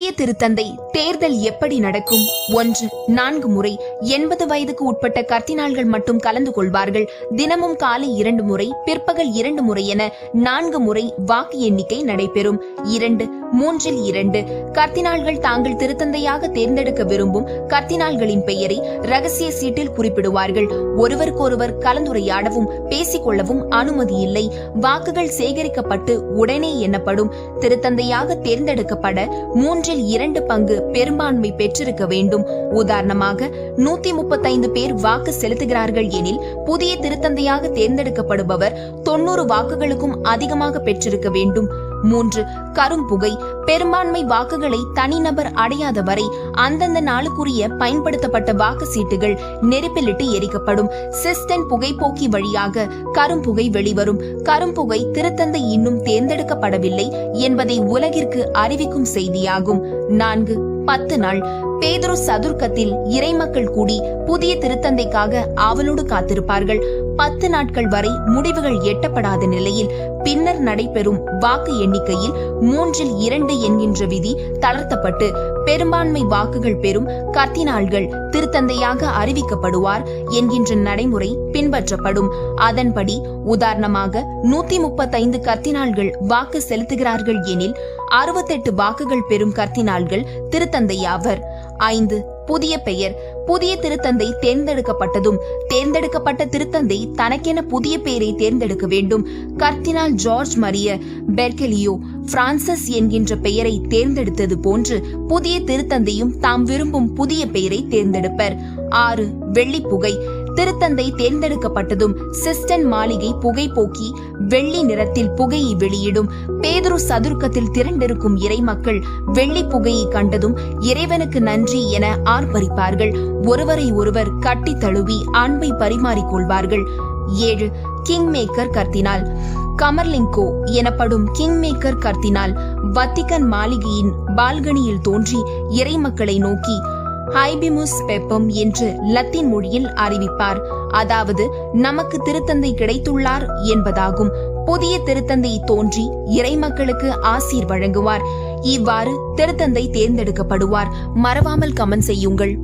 புதிய திருத்தந்தை தேர்தல் எப்படி நடக்கும்? ஒன்று நான்கு முறை எண்பது வயதுக்கு உட்பட்ட கர்த்தினாள்கள் மட்டும் கலந்து கொள்வார்கள். தினமும் காலை இரண்டு முறை பிற்பகல் இரண்டு முறை என நான்கு முறை வாக்கு எண்ணிக்கை நடைபெறும். இரண்டு மூன்றில் இரண்டு கர்த்தினால்கள் தாங்கள் திருத்தந்தையாக தேர்ந்தெடுக்க விரும்பும் கர்த்தினால்களின் பெயரை ரகசிய சீட்டில் குறிப்பிடுவார்கள். ஒருவருக்கொருவர் கலந்துரையாடவும் பேசிக்கொள்ளவும் அனுமதி இல்லை. வாக்குகள் சேகரிக்கப்பட்டு உடனே எண்ணப்படும். திருத்தந்தையாக தேர்ந்தெடுக்கப்பட மூன்றில் இரண்டு பங்கு பெரும்பான்மை பெற்றிருக்க வேண்டும். உதாரணமாக நூத்தி முப்பத்தைந்து பேர் வாக்கு செலுத்துகிறார்கள் எனில் புதிய திருத்தந்தையாக தேர்ந்தெடுக்கப்படுபவர் தொன்னூறு வாக்குகளுக்கும் அதிகமாக பெற்றிருக்க வேண்டும். மூன்று கரும்புகை பெரும்பான்மை வாக்குகளை தனிநபர் அடையாத வரை அந்தந்த நாளுக்குரிய பயன்படுத்தப்பட்ட வாக்கு சீட்டுகள் நெருப்பிலிட்டு எரிக்கப்படும். சிஸ்டன் புகைப்போக்கி வழியாக கரும்புகை வெளிவரும். கரும்புகை திருத்தந்தை இன்னும் தேர்ந்தெடுக்கப்படவில்லை என்பதை உலகிற்கு அறிவிக்கும் செய்தியாகும். நான்கு பத்து நாள் பேதுரு சதுர்க்கத்தில் இறைமக்கள் கூடி புதிய திருத்தந்தைக்காக ஆவலோடு காத்திருப்பார்கள். பத்து நாட்கள் வரை முடிவுகள் எட்டப்படாத நிலையில் பின்னர் நடைபெறும் வாக்கு எண்ணிக்கையில் மூன்றில் இரண்டு என்கின்ற விதி தளர்த்தப்பட்டு பெரும்பான்மை வாக்குகள் பெறும் கர்த்தினால்கள் திருத்தந்தையாக அறிவிக்கப்படுவார் என்கின்ற நடைமுறை பின்பற்றப்படும். அதன்படி உதாரணமாக நூத்தி முப்பத்தைந்து கர்த்தினால்கள் வாக்கு செலுத்துகிறார்கள் எனில் அறுபத்தெட்டு வாக்குகள் பெறும் கர்த்தினால்கள் திருத்தந்தையாவர் ஐந்து புதிய பெயர். புதிய திருத்தந்தை தேர்ந்தெடுக்கப்பட்டதும் தேர்ந்தெடுக்கப்பட்ட திருத்தந்தை தனக்கென புதிய பெயரை தேர்ந்தெடுக்க வேண்டும். கர்த்தினால் ஜார்ஜ் மரிய பெர்கெலியோ பிரான்சஸ் என்கின்ற பெயரை தேர்ந்தெடுத்தது போன்று புதிய திருத்தந்தையும் தாம் விரும்பும் புதிய பெயரை தேர்ந்தெடுப்பர். ஆறு வெள்ளி புகை திருத்தந்தை தேர்ந்தெடுக்கப்பட்டதும் சிஸ்டன் மாளிகை புகை போக்கி வெள்ளி நிறத்தில் புகையை வெளியிடும். பேதுரு சதுர்க்கத்தில் திரண்டிருக்கும் இறைமக்கள் வெள்ளி புகையை கண்டதும் இறைவனுக்கு நன்றி என ஆர்ப்பரிப்பார்கள். ஒருவரை ஒருவர் கட்டி தழுவி அன்பை பரிமாறிக்கொள்வார்கள் ஏழு கிங் மேக்கர் கர்த்தினால். கமர்லிங்கோ எனப்படும் கிங் மேக்கர் கர்த்தினால் வத்திகன் மாளிகையின் பால்கனியில் தோன்றி இறைமக்களை நோக்கி ஹைபிமுஸ் பெப்பம் என்று லத்தீன் மொழியில் அறிவிப்பார். அதாவது நமக்கு திருத்தந்தை கிடைத்துள்ளார் என்பதாகும். புதிய திருத்தந்தை தோன்றி இறைமக்களுக்கு ஆசீர் வழங்குவார். இவ்வாறு திருத்தந்தை தேர்ந்தெடுக்கப்படுவார். மறவாமல் கமெண்ட் செய்யுங்கள்.